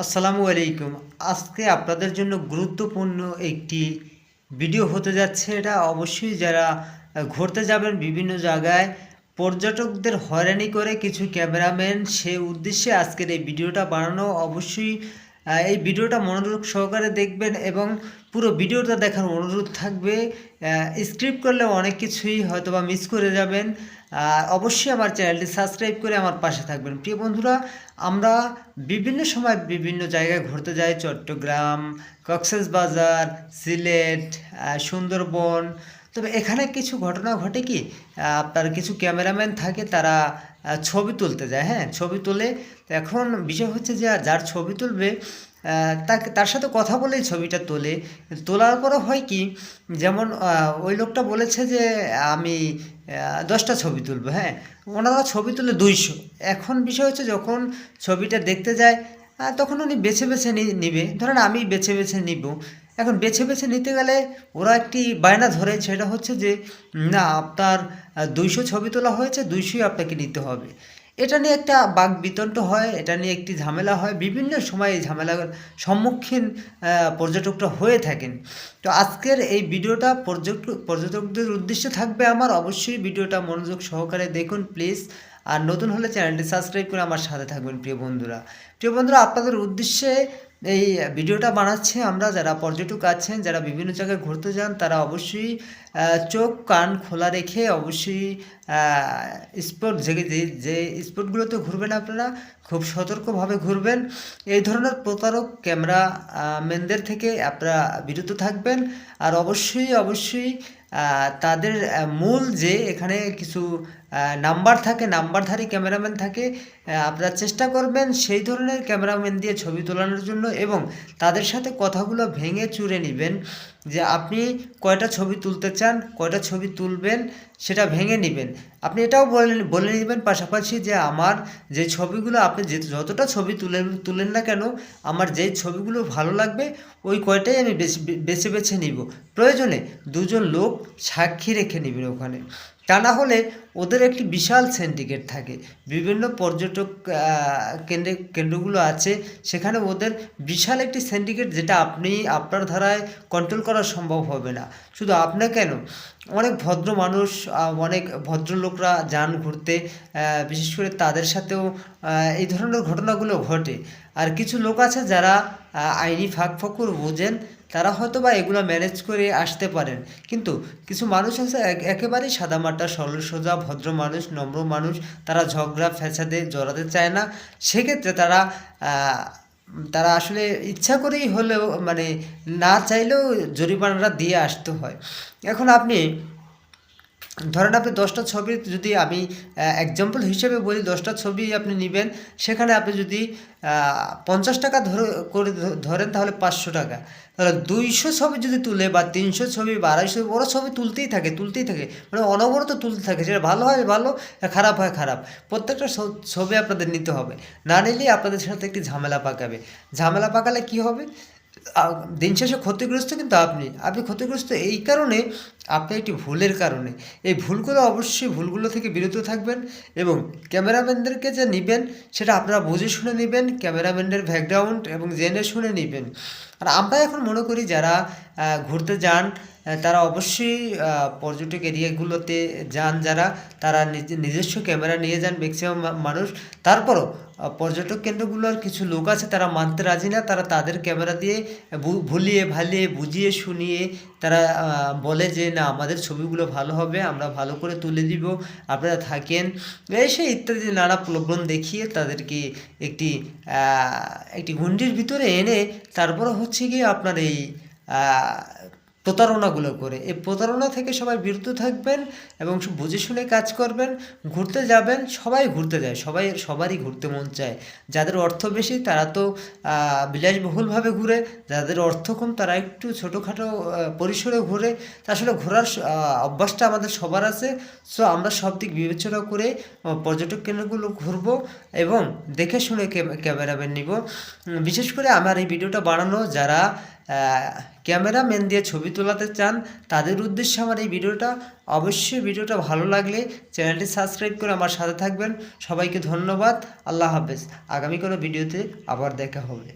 আসসালামু আলাইকুম। আজকে আপনাদের জন্য গুরুত্বপূর্ণ একটি ভিডিও হতে যাচ্ছে। এটা অবশ্যই যারা ঘুরতে যাবেন বিভিন্ন জায়গায়, পর্যটকদের হয়রানি করে কিছু ক্যামেরাম্যান, সে উদ্দেশ্যে আজকের এই ভিডিওটা বানানো। অবশ্যই এই ভিডিওটা মনোযোগ সহকারে দেখবেন এবং পুরো ভিডিওটা দেখার অনুরোধ থাকবে। স্ক্রিপ্ট করলে অনেক কিছুই হয়তো বা মিস করে যাবেন। আর অবশ্যই আমার চ্যানেলটি সাবস্ক্রাইব করে আমার পাশে থাকবেন। প্রিয় বন্ধুরা, আমরা বিভিন্ন সময় বিভিন্ন জায়গায় ঘুরতে যাই। চট্টগ্রাম কক্সেস বাজার সিলেট সুন্দরবন। তবে এখানে কিছু ঘটনা ঘটে কি? আপনার কিছু ক্যামেরাম্যান থাকে, তারা ছবি তুলতে যায়। হ্যাঁ ছবি তোলে। এখন বিষয় হচ্ছে যে, যার ছবি তুলবে তাকে তার সাথে কথা বলেই ছবিটা তোলে। তোলার পরে হয় কি, যেমন ওই লোকটা বলেছে যে, আমি দশটা ছবি তুলবো হ্যাঁ? ওনারা ছবি তুলে দুইশো। এখন বিষয় হচ্ছে যখন ছবিটা দেখতে যায় তখন উনি বেছে বেছে নিবে। ধরেন আমি বেছে বেছে নিব। এখন বেছে বেছে নিতে গেলে ওরা একটি বায়না ধরে, সেটা হচ্ছে যে, না, আপনার দুইশো ছবি তোলা হয়েছে, দুইশোই আপনাকে নিতে হবে। এটা নিয়ে একটা বাক বিতণ্ড হয়, এটা নিয়ে একটি ঝামেলা হয়। বিভিন্ন সময় এই ঝামেলার সম্মুখীন পর্যটকরা হয়ে থাকেন। তো আজকের এই ভিডিওটা পর্যটক, পর্যটকদের উদ্দেশ্যে থাকবে আমার। অবশ্যই ভিডিওটা মনোযোগ সহকারে দেখুন প্লিজ আর নতুন হলে চ্যানেলটি সাবস্ক্রাইব করে আমার সাথে থাকবেন, প্রিয় বন্ধুরা। প্রিয় বন্ধুরা, আপনাদের উদ্দেশ্যে এই ভিডিওটা বানাচ্ছি আমরা, যারা পর্যটক আছেন, যারা বিভিন্ন জায়গায় ঘুরতে যান, তারা অবশ্যই চোখ, কান খোলা রেখে অবশ্যই স্পট যে, যে- স্পটগুলোতে ঘুরবেন আপনারা, খুব সতর্কভাবে ঘুরবেন। এই ধরনের প্রতারক ক্যামেরা ম্যানদের থেকে আপনারা বিরত থাকবেন। আর অবশ্যই অবশ্যই তাদের মূল যে এখানে কিছু নাম্বার থাকে, নাম্বারধারী ক্যামেরাম্যান থাকে আপনারা চেষ্টা করবেন সেই ধরনের ক্যামেরাম্যান দিয়ে ছবি তোলানোর জন্য এবং তাদের সাথে কথাগুলো ভেঙে চুরে নেবেন যে আপনি কয়টা ছবি তুলতে চান, কয়টা ছবি তুলবেন সেটা ভেঙে নেবেন। আপনি এটাও বলে বলে নেবেন পাশাপাশি যে আমার যে ছবিগুলো আপনি যে যতটা ছবি তুলেন তুলেন না কেন, আমার যেই ছবিগুলো ভালো লাগবে ওই কয়টাই আমি বেছে বেছে নিব। প্রয়োজনে দুজন লোক সাক্ষী রেখে নেবেন ওখানে। তা না হলে ওদের একটি বিশাল সিন্ডিকেট থাকে। বিভিন্ন পর্যটক কেন্দ্রে, কেন্দ্রগুলো আছে, সেখানে ওদের বিশাল একটি সিন্ডিকেট যেটা আপনি, আপনার ধারায় কন্ট্রোল করা সম্ভব হবে না। শুধু আপনি কেন? অনেক ভদ্র মানুষ অনেক ভদ্রলোকরা যান ঘুরতে বিশেষ করে তাদের সাথেও এই ধরনের ঘটনাগুলো ঘটে। আর কিছু লোক আছে যারা আইনি ফাঁক ফকুর বোঝেন তারা হয়তো বা এগুলো ম্যানেজ করে আসতে পারেন। কিন্তু কিছু মানুষ আছে, এক- একেবারেই সাদামাটা সরল সোজা, ভদ্র মানুষ, নম্র মানুষ, তারা ঝগড়া, ফ্যাসাদে, জড়াতে চায় না। সেক্ষেত্রে তারা তারা আসলে ইচ্ছা করেই হলেও মানে না চাইলেও জরিমানাটা দিয়ে আসতে হয়। এখন আপনি ধরেন আপনি দশটা ছবি যদি আমি এক্সাম্পল হিসেবে বলি, দশটা ছবি আপনি নেবেন, সেখানে আপনি যদি পঞ্চাশ টাকা ধরে, করে ধরেন তাহলে পাঁচশো টাকা। তাহলে দুইশো ছবি যদি তুলে বা তিনশো ছবি বা আড়াইশো ওরা ছবি তুলতেই থাকে তুলতেই থাকে। মানে অনবরত তুলতে থাকে, যেটা ভালো হয়, ভালো খারাপ হয়, খারাপ। প্রত্যেকটা ছবি আপনাদের নিতে হবে। না নিলেই আপনাদের সাথে একটি ঝামেলা পাকাবে। ঝামেলা পাকালে কি হবে? দিন শেষে ক্ষতিগ্রস্ত কিন্তু আপনি। আপনি ক্ষতিগ্রস্ত এই কারণে আপনি একটি ভুলের কারণে। এই ভুলগুলো অবশ্যই ভুলগুলো থেকে বিরত থাকবেন এবং ক্যামেরাম্যানদেরকে যে নেবেন, সেটা আপনারা বুঝে শুনে নেবেন, ক্যামেরাম্যানদের ব্যাকগ্রাউন্ড এবং জেনে শুনে নেবেন। আর আমরা এখন মনে করি যারা ঘুরতে যান তারা অবশ্যই পর্যটক এরিয়াগুলোতে যান যারা, তারা নিজ- নিজস্ব ক্যামেরা নিয়ে যান ম্যাক্সিমাম মানুষ। তারপরও পর্যটক কেন্দ্রগুলোর কিছু লোক আছে, তারা মানতে রাজি না, তারা তাদের ক্যামেরা দিয়ে ভুলিয়ে ভালিয়ে বুঝিয়ে শুনিয়ে তারা বলে যে না, আমাদের ছবিগুলো ভালো হবে, আমরা ভালো করে তুলে দিব, আপনারা থাকেন। এসে ইত্যাদি নানা প্রলোভন দেখিয়ে তাদেরকে একটি একটি গুন্ডির ভিতরে এনে তারপর হচ্ছে গিয়ে আপনার এই প্রতারণাগুলো করে। এই প্রতারণা থেকে সবাই বিরত থাকবেন এবং বুঝে শুনে কাজ করবেন। ঘুরতে যাবেন, সবাই ঘুরতে যায়, সবাই, সবারই ঘুরতে মন চায়। যাদের অর্থ বেশি, তারা তো বিলাসবহুলভাবে ঘুরে। যাদের অর্থ কম, তারা একটু ছোটোখাটো পরিসরে ঘুরে। আসলে ঘোরার অভ্যাসটা আমাদের সবার আছে। সো আমরা সব দিক বিবেচনা করে পর্যটক কেন্দ্রগুলো ঘুরবো এবং দেখে শুনে ক্যামেরাম্যান নিব। বিশেষ করে আমার এই ভিডিওটা বানানো, যারা ক্যামেরাম্যান দিয়ে ছবি তোলাতে চান, তাদের উদ্দেশ্যে আমার এই ভিডিওটা। অবশ্যই ভিডিওটা ভালো লাগলে চ্যানেলটি সাবস্ক্রাইব করে আমার সাথে থাকবেন। সবাইকে ধন্যবাদ। আল্লাহ হাফেজ। আগামী কোনো ভিডিওতে আবার দেখা হবে।